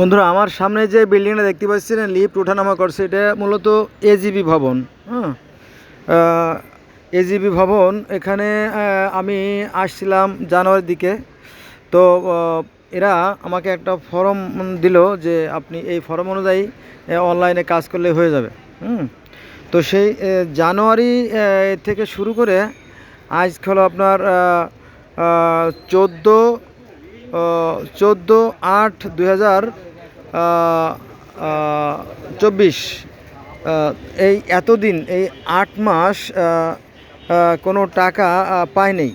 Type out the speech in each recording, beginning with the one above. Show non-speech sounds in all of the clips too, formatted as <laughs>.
বন্ধুরা, আমার সামনে যে বিল্ডিংটা দেখতে পাচ্ছেন লিফট ওঠানামা করছে, এটা মূলত এজিবি ভবন হ্যাঁ? এজিবি ভবন, এখানে আমি আসছিলাম জানুয়ারির দিকে। তো এরা আমাকে একটা ফর্ম দিল যে আপনি এই ফর্ম অনুযায়ী অনলাইনে কাজ করলে হয়ে যাবে, হুম? তো সেই জানুয়ারি থেকে শুরু করে আজ হলো আপনার চোদ্দ চোদ্দ আট দুই হাজার চব্বিশ। এই এতদিন, এই আট মাস কোনো টাকা পায়নি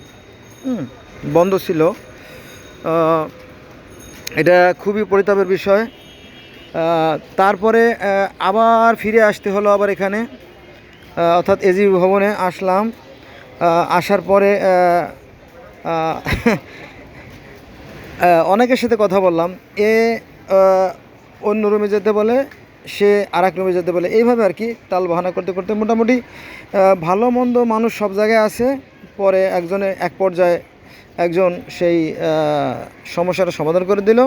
বন্ধ ছিল। এটা খুবই পরিতাপের বিষয়। তারপরে আবার ফিরে আসতে হলো আবার এখানে। অর্থাৎ এজি ভবনে আসলাম। আসার পরে <laughs> অনেকের সাথে কথা বললাম। এ অন্য রুমে যেতে বলে, সে আর এক রুমে যেতে বলে। এইভাবে আর কি তাল বাহানা করতে করতে মোটামুটি ভালো মন্দ মানুষ সব জায়গায় আছে। পরে একজনে এক পর্যায়ে একজন সেই সমস্যাটা সমাধান করে দিল।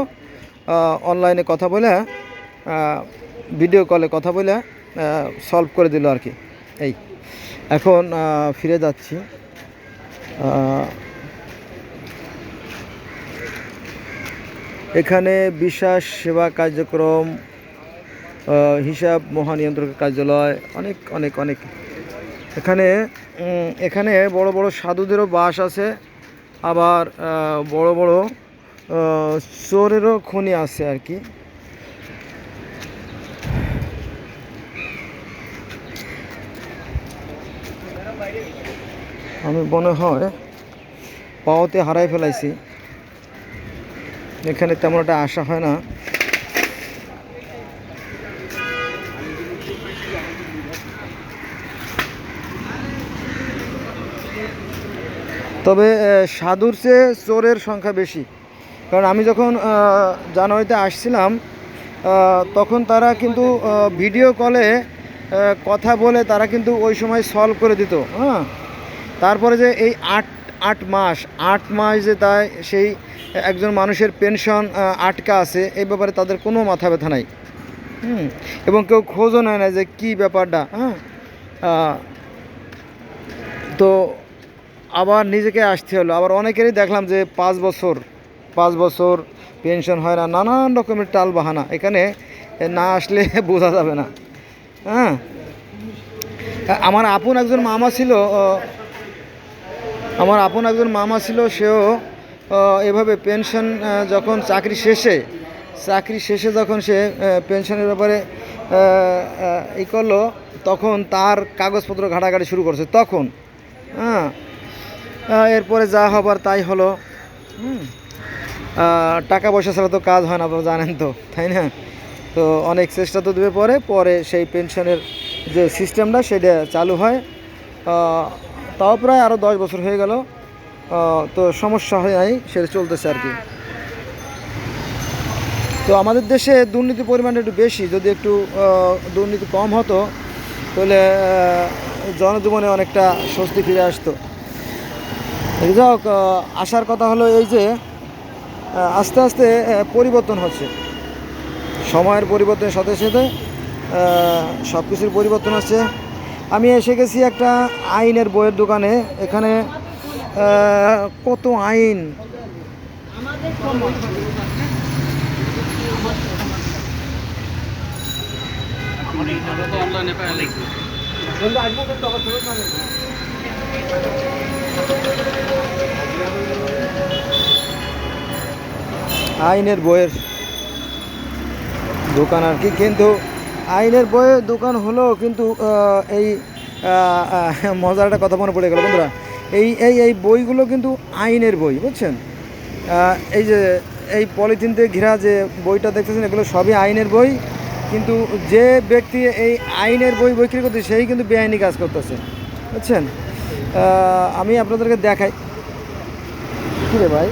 অনলাইনে কথা বলে ভিডিও কলে কথা বলে সলভ করে দিল আর কি। এই, এখন ফিরে যাচ্ছি। এখানে বিশ্বাস সেবা কার্যক্রম হিসাব মহানিয়ন্ত্রক কার্যালয়, অনেক অনেক অনেক। এখানে এখানে বড় বড় সাধুদেরও বাস আছে, আবার বড় বড় চোরেরও খনি আছে আর কি। আমি মনে হয় পাওয়াতে হারাই ফেলাইছি। এখানে তেমন একটা আশা হয় না। তবে সাধুর চেয়ে চোরের সংখ্যা বেশি। কারণ আমি যখন জানুয়ারিতে আসছিলাম তখন তারা কিন্তু ভিডিও কলে কথা বলে তারা কিন্তু ওই সময় সলভ করে দিত হ্যাঁ? তারপরে যে এই আট আট মাস আট মাস যে তাই সেই একজন মানুষের পেনশন আটকা আছে, এই ব্যাপারে তাদের কোনো মাথা ব্যথা নাই। হুম, এবং কেউ খোঁজও নেয় না যে কী ব্যাপারটা হ্যাঁ? তো আবার নিজেকে আসতে হলো। আবার অনেকেরই দেখলাম যে পাঁচ বছর পাঁচ বছর পেনশন হয় না, নানান রকমের টাল বাহানা এখানে না আসলে <laughs> বোঝা যাবে না। হ্যাঁ? আমার আপন একজন মামা ছিল আমার আপন একজন মামা ছিল, সেও এভাবে পেনশন যখন চাকরি শেষে চাকরি শেষে যখন সে পেনশনের ব্যাপারে ই করল, তখন তার কাগজপত্র ঘাটাঘাটি শুরু করছে। তখন হ্যাঁ এরপরে যা হবার তাই হলো। টাকা পয়সা ছাড়া তো কাজ হয় না, আপনারা জানেন তো, তাই না? তো অনেক চেষ্টা তো দেবে পরে পরে সেই পেনশনের যে সিস্টেমটা সেটা চালু হয়। তাও প্রায় আরও দশ বছর হয়ে গেল তো সমস্যা হয় নাই সেটা চলতেছে আর কি। তো আমাদের দেশে দুর্নীতির পরিমাণটা একটু বেশি যদি একটু দুর্নীতি কম হতো তাহলে জনজীবনে অনেকটা স্বস্তি ফিরে আসতো। যাই হোক, আসার কথা হলো এই যে আস্তে আস্তে পরিবর্তন হচ্ছে। সময়ের পরিবর্তনের সাথে সাথে সব কিছুর পরিবর্তন হচ্ছে। আমি এসে গেছি একটা আইনের বইয়ের দোকানে। এখানে কত আইন? আইনের বইয়ের দোকান আর কি। কিন্তু আইনের বইয়ের দোকান হলো, কিন্তু এই মজার একটা কথা মনে পড়ে গেল, বন্ধুরা। এই এই এই বইগুলো কিন্তু আইনের বই, বুঝছেন? এই যে, এই পলিথিন পলিথিনতে ঘেরা যে বইটা দেখতেছেন, এগুলো সবই আইনের বই, কিন্তু যে ব্যক্তি এই আইনের বই বিক্রি করতে সেই কিন্তু বেআইনি কাজ করতেছে, বুঝছেন? আমি আপনাদেরকে দেখাই। কী রে ভাই?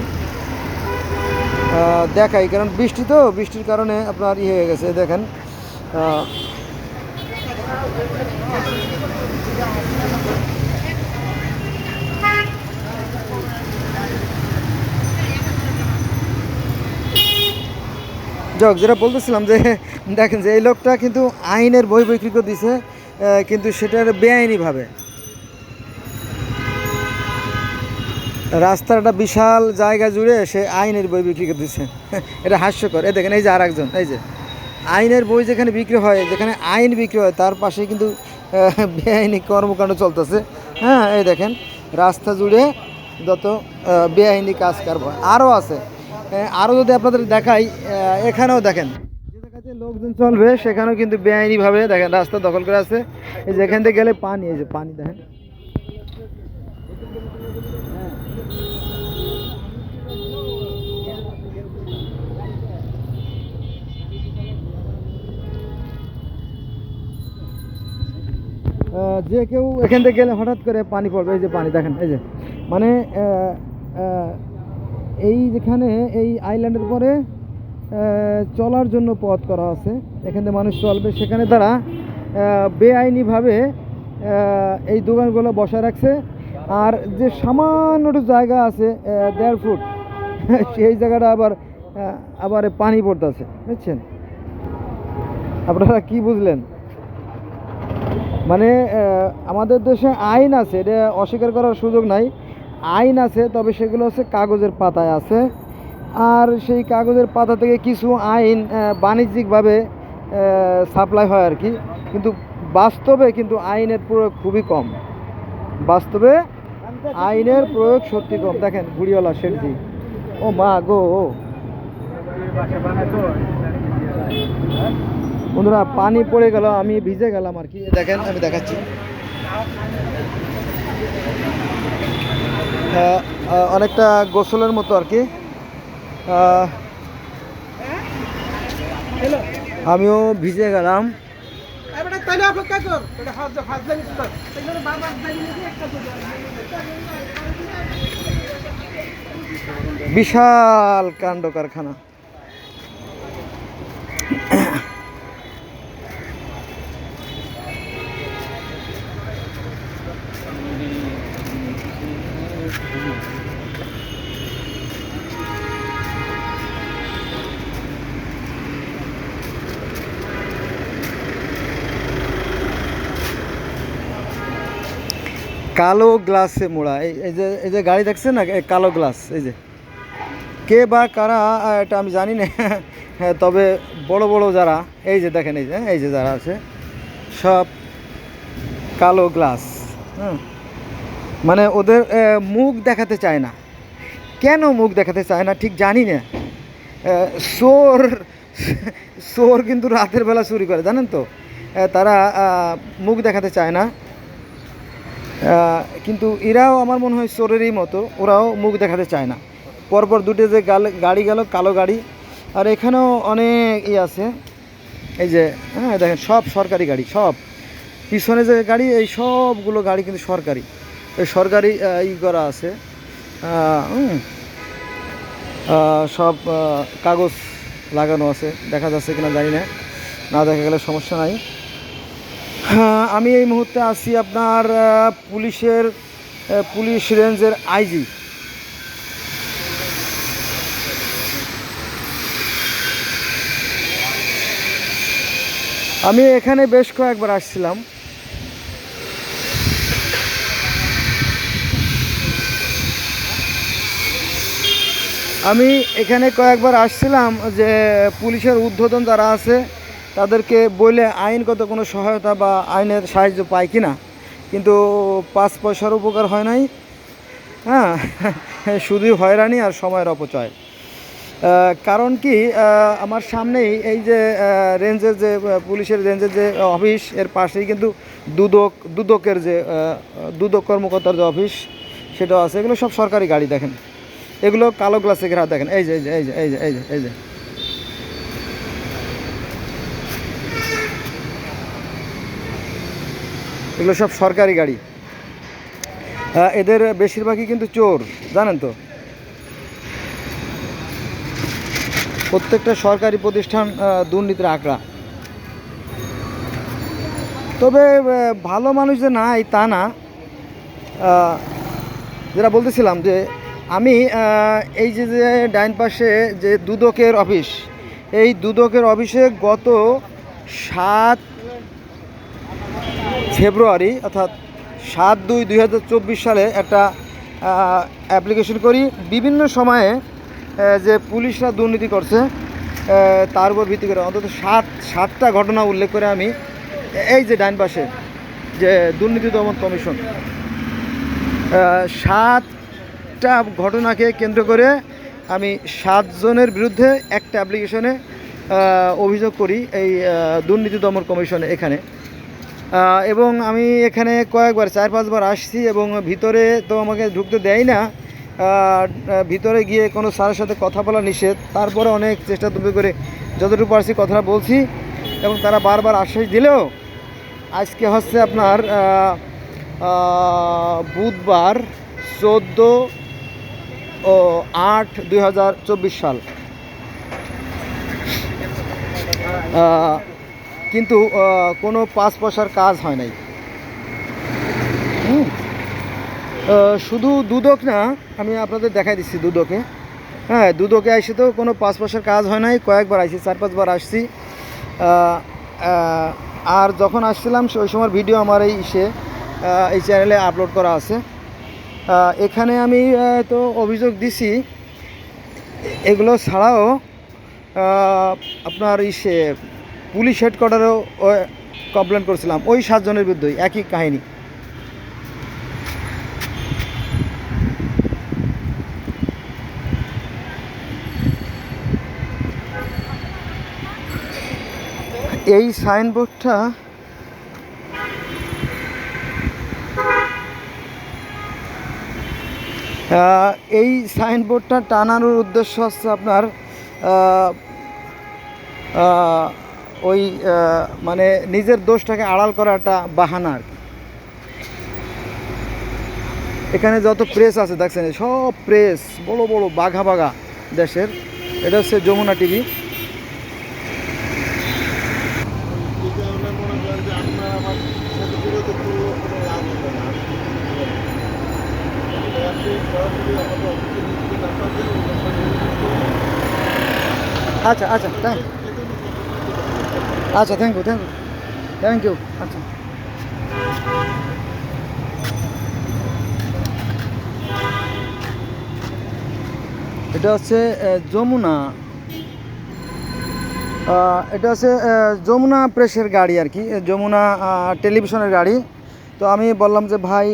দেখাই, কারণ বৃষ্টি তো, বৃষ্টির কারণে আপনার ইয়ে হয়ে গেছে, দেখেন। যাক, যেটা বলতেছিলাম যে, দেখেন যে এই লোকটা কিন্তু আইনের বই বিক্রি করে দিছে কিন্তু সেটার বেআইনিভাবে। রাস্তার একটা বিশাল জায়গা জুড়ে সে আইনের বই বিক্রি করে দিচ্ছে <laughs> এটা হাস্যকর। এই দেখেন, এই যে আর একজন এই যে। আইনের বই যেখানে বিক্রি হয়, যেখানে আইন বিক্রি হয়, তার পাশে কিন্তু বেআইনি কর্মকাণ্ড চলতেছে। হ্যাঁ এই দেখেন, রাস্তা জুড়ে যত বেআইনি কাজ কারবার আরও আছে। আরও যদি আপনাদের দেখাই এখানেও দেখেন। যে লোকজন চলবে, সেখানেও কিন্তু বেআইনিভাবে দেখেন, রাস্তা দখল করে আছে। এই যে থেকে গেলে পানি, এই যে পানি দেখেন। যে কেউ এখান থেকে গেলে হঠাৎ করে পানি পড়বে, এই যে পানি, দেখেন, এই যে। মানে এই যেখানে, এই আইল্যান্ডের পরে চলার জন্য পথ করা আছে। এখান থেকে মানুষ চলবে। সেখানে তারা বেআইনিভাবে এই দোকানগুলো বসায় রাখছে। আর যে সামান্যটু জায়গা আছে দেড় ফুট, <laughs> সেই জায়গাটা আবার আবার পানি পড়তেছে। বুঝছেন? আপনারা কি বুঝলেন? মানে আমাদের দেশে আইন আছে, এটা অস্বীকার করার সুযোগ নাই। আইন আছে, তবে সেগুলো হচ্ছে কাগজের পাতায় আছে। আর সেই কাগজের পাতা থেকে কিছু আইন বাণিজ্যিকভাবে সাপ্লাই হয় আর কি। কিন্তু বাস্তবে কিন্তু আইনের প্রয়োগ খুবই কম। বাস্তবে আইনের প্রয়োগ সত্যি কম। দেখেন, ঘুড়িওয়ালা শেঠজি। ও মা গো, ও। বন্ধুরা পানি পড়ে গেল আমি ভিজে গেলাম আর কি। দেখেন আমি দেখাচ্ছি। অনেকটা গোসলের মতো আর কি। আমিও ভিজে গেলাম। বিশাল কাণ্ড কারখানা। কালো গ্লাসে মোড়া। এই যে এই যে গাড়ি দেখছে না? কালো গ্লাস, এই যে। কে বা কারা এটা আমি জানি না। <laughs> হ্যাঁ তবে বড় বড় যারা, এই যে দেখেন, এই যে এই যে যারা আছে, সব কালো গ্লাস। হুম। মানে ওদের মুখ দেখাতে চায় না। কেন মুখ দেখাতে চায় না ঠিক জানি না। চোর চোর কিন্তু রাতের বেলা চুরি করে, জানেন তো? তারা মুখ দেখাতে চায় না। কিন্তু এরাও আমার মনে হয় চোরেরই মতো, ওরাও মুখ দেখাতে চায় না। পরপর দুটো যে গাড়ি গেল, কালো গাড়ি, আর এখানেও অনেক ই আছে। এই যে হ্যাঁ দেখেন, সব সরকারি গাড়ি, সব। পিছনে যে গাড়ি, এই সবগুলো গাড়ি কিন্তু সরকারি। এই সরকারি ই করা আছে। সব কাগজ লাগানো আছে। দেখা যাচ্ছে কিনা জানি না। না দেখা গেলে সমস্যা নাই। আমি এই মুহূর্তে আছি আপনার পুলিশের পুলিশ রেঞ্জের আইজি। আমি এখানে বেশ কয়েকবার আসছিলাম। আমি এখানে কয়েকবার আসছিলাম যে পুলিশের উদ্বোধন যারা আছে তাদেরকে বলে আইনগত কোনো সহায়তা বা আইনের সাহায্য পাই কিনা? কিন্তু পাঁচ পয়সার উপকার হয় নাই। হ্যাঁ <laughs> শুধুই হয়রানি আর সময়ের অপচয়। কারণ কি আমার সামনেই এই যে রেঞ্জের যে পুলিশের রেঞ্জের যে অফিস, এর পাশেই কিন্তু দুদক, দুদকের যে দুদক কর্মকর্তার যে অফিস, সেটাও আছে। এগুলো সব সরকারি গাড়ি দেখেন। এগুলো কালো গ্লাসে ঘেরা দেখেন। এই যে এই যে এই যে এই যে এই যে এই যে। এগুলো সব সরকারি গাড়ি। এদের বেশিরভাগই কিন্তু চোর, জানেন তো? প্রত্যেকটা সরকারি প্রতিষ্ঠান দুর্নীতির আঁকড়া। তবে ভালো মানুষ যে নাই, তা না। যেটা বলতেছিলাম যে, আমি এই যে যে ডাইন পাশে যে দুদকের অফিস, এই দুদকের অফিসে গত সাত ফেব্রুয়ারি, অর্থাৎ সাত দুই দুই সালে একটা অ্যাপ্লিকেশন করি। বিভিন্ন সময়ে যে পুলিশরা দুর্নীতি করছে তার উপর ভিত্তি করে অন্তত সাত, সাতটা ঘটনা উল্লেখ করে আমি এই যে ডাইন পাশে, যে দুর্নীতি দমন কমিশন সাতটা ঘটনাকে কেন্দ্র করে আমি সাতজনের বিরুদ্ধে একটা অ্যাপ্লিকেশনে অভিযোগ করি এই দুর্নীতি দমন কমিশনে এখানে। এবং আমি এখানে কয়েকবার, চার পাঁচবার আসছি এবং ভিতরে তো আমাকে ঢুকতে দেয় না। ভিতরে গিয়ে কোনো স্যারের সাথে কথা বলা নিষেধ। তারপরে অনেক চেষ্টা তুমি করে যতটুকু পারছি কথাটা বলছি এবং তারা বারবার আশ্বাস দিলেও আজকে হচ্ছে আপনার বুধবার চোদ্দ ও আট দুই সাল। কিন্তু কোনো পাঁচ পয়সার কাজ হয় নাই। শুধু দুদক না, আমি আপনাদের দেখাই দিচ্ছি দুদকে। হ্যাঁ দুদকে আসে তো কোনো পাঁচ পয়সার কাজ হয় নাই, কয়েকবার আসছি চার পাঁচবার আসছি। আর যখন আসছিলাম, সে- ওই সময় ভিডিও আমার এই সে এই চ্যানেলে আপলোড করা আছে। এখানে আমি তো অভিযোগ দিছি। এগুলো ছাড়াও আপনার ইসে পুলিশ হেডকোয়ার্টারেও কমপ্লেন করেছিলাম। ওই সাতজনের বিরুদ্ধেই, একই কাহিনী। এই সাইনবোর্ডটা এই সাইনবোর্ডটা টানানোর উদ্দেশ্য হচ্ছে আপনার ওই মানে নিজের দোষটাকে আড়াল করা একটা বাহানা আর কি। এখানে যত প্রেস আছে, দেখছেন, সব প্রেস বড় বড় বাঘা বাঘা দেশের। এটা হচ্ছে যমুনা টিভি আচ্ছা আচ্ছা থ্যাংক আচ্ছা thank you thank you thank you আচ্ছা। এটা হচ্ছে যমুনা। এটা হচ্ছে যমুনা প্রেসের গাড়ি আর কি যমুনা টেলিভিশনের গাড়ি। তো আমি বললাম যে, ভাই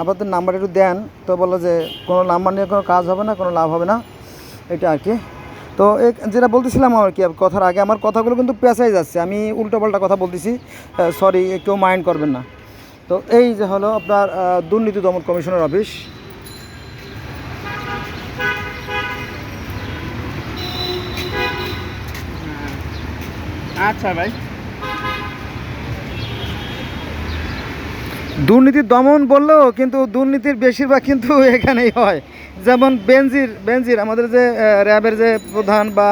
আপনাদের নাম্বার একটু দেন। তো বলল যে, কোনো নাম্বার নিয়ে কোনো কাজ হবে না, কোনো লাভ হবে না। এটা আর কি। তো এক যেটা বলতেছিলাম আর কি কথার আগে আমার কথাগুলো কিন্তু পেঁচাই যাচ্ছে। আমি উল্টোপাল্টা কথা বলতেছি সরি কেউ মাইন্ড করবেন না। তো এই যে হলো আপনার দুর্নীতি দমন কমিশনের অফিস। আচ্ছা ভাই। দুর্নীতির দমন বললেও কিন্তু দুর্নীতির বেশিরভাগ কিন্তু এখানেই হয়। যেমন বেনজির বেনজির, আমাদের যে র্যাবের যে প্রধান বা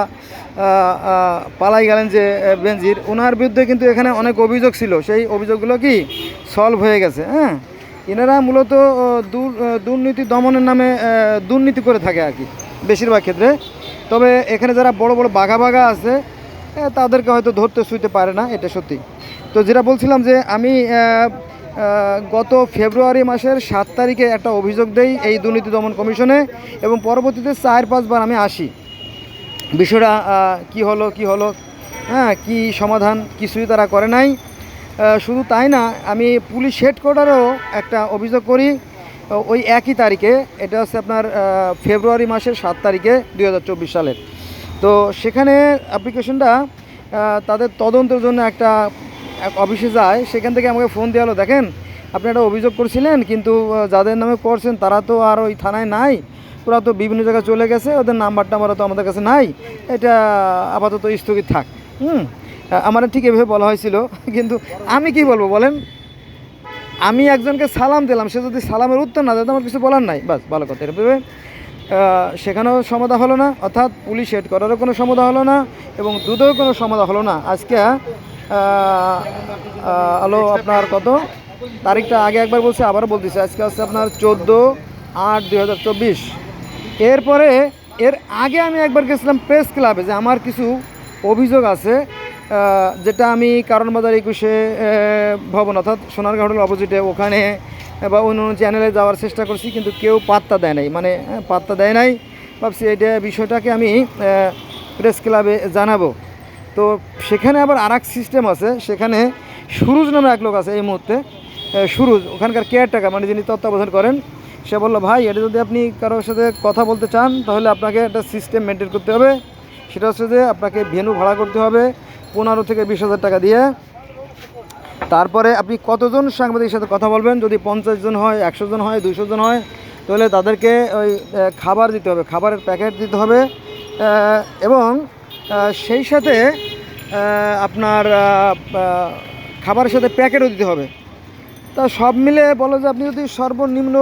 পালাই গেলেন যে বেনজির ওনার বিরুদ্ধে কিন্তু এখানে অনেক অভিযোগ ছিল। সেই অভিযোগগুলো কি সলভ হয়ে গেছে হ্যাঁ? এনারা মূলত দুর্নীতি দমনের নামে দুর্নীতি করে থাকে আর কি, বেশিরভাগ ক্ষেত্রে। তবে এখানে যারা বড় বড় বাঘা বাঘা আছে তাদেরকে হয়তো ধরতে শুইতে পারে না, এটা সত্যি। তো যেটা বলছিলাম যে, আমি গত ফেব্রুয়ারি মাসের সাত তারিখে একটা অভিযোগ দেই এই দুর্নীতি দমন কমিশনে এবং পরবর্তীতে চার পাঁচবার আমি আসি। বিষয়টা কি হলো কি হলো হ্যাঁ কি সমাধান, কিছুই তারা করে নাই। শুধু তাই না, আমি পুলিশ হেডকোয়ার্টারেও একটা অভিযোগ করি ওই একই তারিখে, এটা হচ্ছে আপনার ফেব্রুয়ারি মাসের সাত তারিখে দু হাজার চব্বিশ সালের। তো সেখানে অ্যাপ্লিকেশনটা তাদের তদন্তের জন্য একটা এক অফিসে যায়, সেখান থেকে আমাকে ফোন দেওয়া হলো, দেখেন, আপনি একটা অভিযোগ করছিলেন, কিন্তু যাদের নামে করছেন, তারা তো আর ওই থানায় নাই। ওরা তো বিভিন্ন জায়গায় চলে গেছে, ওদের নাম্বার টাম্বার তো আমাদের কাছে নাই। এটা আপাতত স্থগিত থাক। হুম আমার ঠিক এভাবে বলা হয়েছিল, কিন্তু আমি কি বলব বলেন? আমি একজনকে সালাম দিলাম, সে যদি সালামের উত্তর না দেয় তো আমার কিছু বলার নাই। বাস, ভালো কথা ভেবে সেখানেও সমাধা হলো না, অর্থাৎ পুলিশ হেড করারও কোনো সমাধা হলো না, এবং দুধেও কোনো সমাধা হলো না। আজকে হলো আপনার কত? তারিখটা আগে একবার বলছি, আবারও বলতেছি। আজকে হচ্ছে আপনার চোদ্দ আট দুই এরপরে, এর আগে আমি একবার গেছিলাম প্রেস ক্লাবে যে আমার কিছু অভিযোগ আছে যেটা আমি কারণ বাজার একুশে ভবন অর্থাৎ সোনারগাঁ হোটেল অপোজিটে ওখানে বা অন্য অন্য চ্যানেলে যাওয়ার চেষ্টা করছি, কিন্তু কেউ পাত্তা দেয় নাই। মানে পাত্তা দেয় নাই। ভাবছি এটা বিষয়টাকে আমি প্রেস ক্লাবে জানাব। তো সেখানে আবার আর সিস্টেম আছে, সেখানে সুরুজ নামে এক লোক আছে এই মুহূর্তে। সুরুজ, ওখানকার কেয়ারটেকার মানে যিনি তত্ত্বাবধান করেন, সে বলল, ভাই, এটা যদি আপনি কারোর সাথে কথা বলতে চান, তাহলে আপনাকে একটা সিস্টেম মেনটেন করতে হবে। সেটা হচ্ছে যে আপনাকে ভেনু ভাড়া করতে হবে পনেরো থেকে বিশ হাজার টাকা দিয়ে। তারপরে আপনি কতজন সাংবাদিকের সাথে কথা বলবেন? যদি পঞ্চাশ জন হয়, একশো জন হয় দুশো জন হয়, তাহলে তাদেরকে ওই খাবার দিতে হবে, খাবারের প্যাকেট দিতে হবে। এবং সেই সাথে আপনার খাবারের সাথে প্যাকেটও দিতে হবে। তা সব মিলে বলো যে আপনি যদি সর্বনিম্ন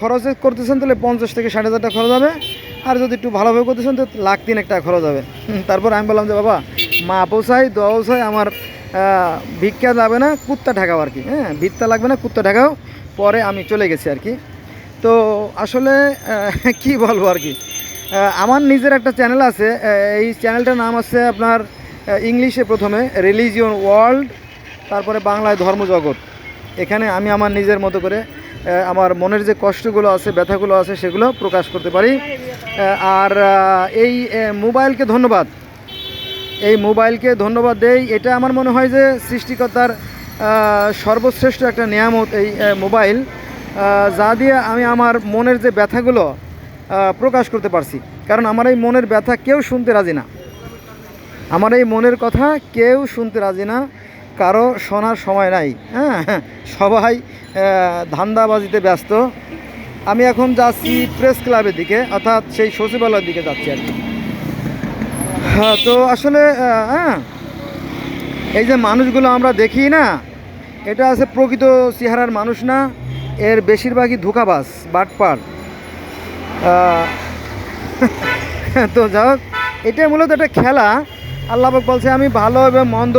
খরচে করতেছেন তাহলে পঞ্চাশ থেকে ষাট হাজার টাকা খরচ হবে। আর যদি একটু ভালোভাবে করতেছেন তো লাখ তিন একটা খরচ হবে। তারপর আমি বললাম যে, বাবা মা পোষাই দোয়া পোষাই আমার ভিক্ষা যাবে না, কুত্তা ঠেকাও আর কি। হ্যাঁ ভিত্তা লাগবে না, কুত্তা ঠেকাও। পরে আমি চলে গেছি আর কি। তো আসলে <laughs> কি বলব আর কি? আমার নিজের একটা চ্যানেল আছে এই চ্যানেলটার নাম আছে আপনার ইংলিশে প্রথমে রিলিজিয়ন ওয়ার্ল্ড তারপরে বাংলায় ধর্মজগৎ। এখানে আমি আমার নিজের মতো করে আমার মনের যে কষ্টগুলো আছে, ব্যথাগুলো আছে, সেগুলো প্রকাশ করতে পারি। আর এই মোবাইলকে ধন্যবাদ। এই মোবাইলকে ধন্যবাদ দেই। এটা আমার মনে হয় যে সৃষ্টিকর্তার সর্বশ্রেষ্ঠ একটা নিয়ামত এই মোবাইল। যা দিয়ে আমি আমার মনের যে ব্যথাগুলো প্রকাশ করতে পারছি। কারণ আমার এই মনের ব্যথা কেউ শুনতে রাজি না। আমার এই মনের কথা কেউ শুনতে রাজি না, কারও শোনার সময় নাই হ্যাঁ? সবাই ধান্দাবাজিতে ব্যস্ত। আমি এখন যাচ্ছি প্রেস ক্লাবের দিকে, অর্থাৎ সেই সচিবালয়ের দিকে যাচ্ছি আর কি। হ্যাঁ তো আসলে হ্যাঁ? এই যে মানুষগুলো আমরা দেখি না, এটা আছে প্রকৃত চেহারার মানুষ না, এর বেশিরভাগই ধোকাবাজ, বাটপার। <laughs> তো যাই এটাই মূলত একটা খেলা। আল্লাহবাক বলছে আমি ভালো এবং মন্দ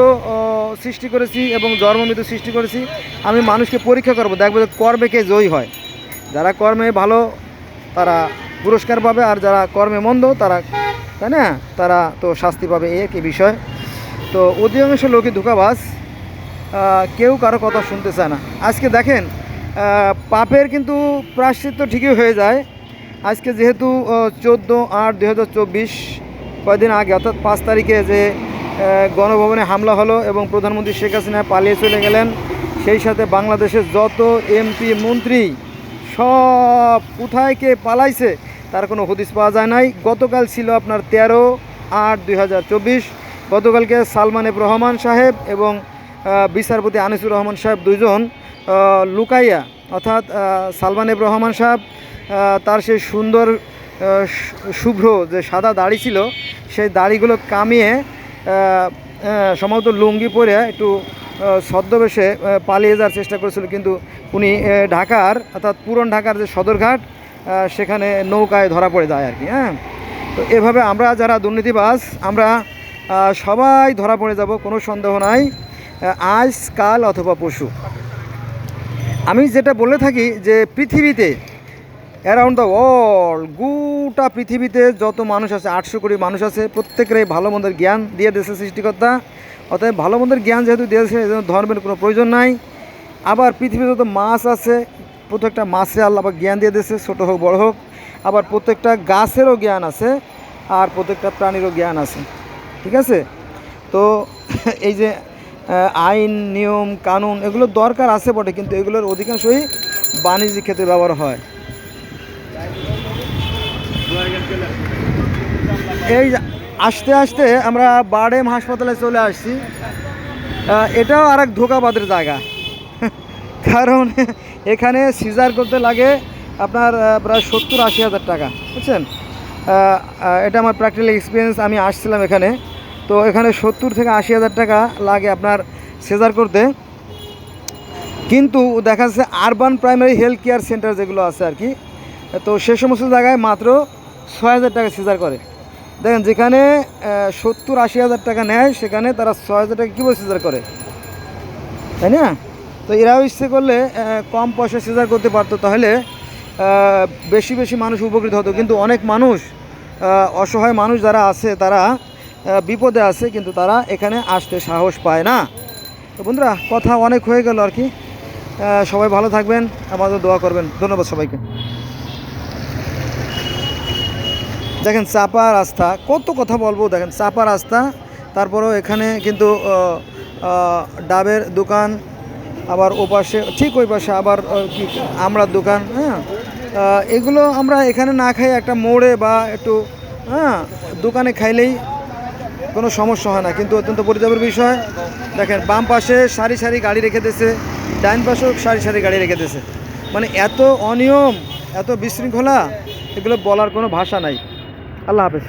সৃষ্টি করেছি এবং জন্মমৃত্যু সৃষ্টি করেছি। আমি মানুষকে পরীক্ষা করব দেখব যে কর্মে কে জয়ী হয়। যারা কর্মে ভালো তারা পুরস্কার পাবে আর যারা কর্মে মন্দ তারা তাই না? তারা তো শাস্তি পাবে এই একই বিষয়। তো অধিকাংশ লোকই ধোকাবাজ আহ, কেউ কারও কথা শুনতে চায় না। আজকে দেখেন পাপের কিন্তু প্রাশ্চিত্য ঠিকই হয়ে যায়। আজকে যেহেতু চোদ্দ আট দু হাজার কয়েকদিন আগে অর্থাৎ পাঁচ তারিখে যে গণভবনে হামলা হলো এবং প্রধানমন্ত্রী শেখ হাসিনা পালিয়ে চলে গেলেন সেই সাথে বাংলাদেশের যত এমপি মন্ত্রী সব কোথায় কে পালাইছে তার কোনো হদিস পাওয়া যায় নাই। গতকাল ছিল আপনার তেরো আট দুই গতকালকে সালমান এফ রহমান সাহেব এবং বিচারপতি আনিসুর রহমান সাহেব দুইজন আহ, লুকাইয়া অর্থাৎ সালমান এফ রহমান সাহেব তার সেই সুন্দর শুভ্র যে সাদা দাড়ি ছিল, সেই দাড়িগুলো কামিয়ে সম্ভবত লুঙ্গি পরে একটু ছদ্মবেশে পালিয়ে যাওয়ার চেষ্টা করেছিল। কিন্তু উনি ঢাকার, অর্থাৎ পুরন ঢাকার যে সদরঘাট সেখানে নৌকায় ধরা পড়ে যায় আর কি হ্যাঁ? তো এভাবে আমরা যারা দুর্নীতিবাজ, আমরা সবাই ধরা পড়ে যাব, কোনো সন্দেহ নাই। আজ, কাল অথবা পশু আমি যেটা বলে থাকি যে পৃথিবীতে অ্যারাউন্ড দ্য ওয়ার্ল্ড গোটা পৃথিবীতে যত মানুষ আছে, আটশো কোটি মানুষ আছে, প্রত্যেকেরই ভালো মন্দের জ্ঞান দিয়ে দেশের সৃষ্টিকর্তা। অতএব ভালো মন্দের জ্ঞান যেহেতু দিয়েছে এই জন্য ধর্মের কোনো প্রয়োজন নাই। আবার পৃথিবীতে যত মাছ আছে, প্রত্যেকটা মাছে আল্লাহ আবার জ্ঞান দিয়ে দিয়েছে, ছোটো হোক, বড় হোক। আবার প্রত্যেকটা গাছেরও জ্ঞান আছে, আর প্রত্যেকটা প্রাণীরও জ্ঞান আছে। ঠিক আছে? তো <laughs> এই যে আইন, নিয়ম, কানুন, এগুলো দরকার আছে বটে, কিন্তু এগুলোর অধিকাংশই বাণিজ্যিক ক্ষেত্রে ব্যবহার হয়। এই আস্তে আস্তে আমরা বারডেম হাসপাতালে চলে আসছি। এটাও আর এক ধোকাবাদের জায়গা। <laughs> কারণ এখানে সিজার করতে লাগে আপনার প্রায় সত্তর আশি হাজার টাকা, বুঝছেন? এটা আমার প্র্যাকটিক্যাল এক্সপিরিয়েন্স আমি আসছিলাম এখানে। তো এখানে সত্তর থেকে আশি হাজার টাকা লাগে আপনার সিজার করতে। কিন্তু দেখা যাচ্ছে urban primary health care centre যেগুলো আছে আর কি, তো সে সমস্ত জায়গায় মাত্র ছয় হাজার টাকা সিজার করে। দেখেন, যেখানে সত্তর আশি হাজার টাকা নেয়, সেখানে তারা ছয় হাজার টাকা কীভাবে সিজার করে? তাই না? তো এরাও ইচ্ছে করলে কম পয়সা সিজার করতে পারতো। তাহলে বেশি বেশি মানুষ উপকৃত হতো। কিন্তু অনেক মানুষ অসহায় মানুষ যারা আছে, তারা বিপদে আছে, কিন্তু তারা এখানে আসতে সাহস পায় না। তো বন্ধুরা, কথা অনেক হয়ে গেল আর কি। সবাই ভালো থাকবেন, আমাদের দোয়া করবেন। ধন্যবাদ সবাইকে। দেখেন চাপা রাস্তা, কত কথা বলব দেখেন, চাপা রাস্তা, তারপরেও এখানে কিন্তু ডাবের দোকান, আবার ওপাশে, ঠিক ওই পাশে আবার কি, আমড়ার দোকান হ্যাঁ? এগুলো আমরা এখানে না খাই একটা মোড়ে বা একটু হ্যাঁ দোকানে খাইলেই কোনো সমস্যা হয় না, কিন্তু অত্যন্ত পরিতাপের বিষয়। দেখেন, বাম পাশে সারি সারি গাড়ি রেখে দিয়েছে ডাইন পাশেও সারি সারি গাড়ি রেখে দিয়েছে। মানে এত অনিয়ম, এত বিশৃঙ্খলা, এগুলো বলার কোনো ভাষা নাই। আল্লাহ হাফেজ।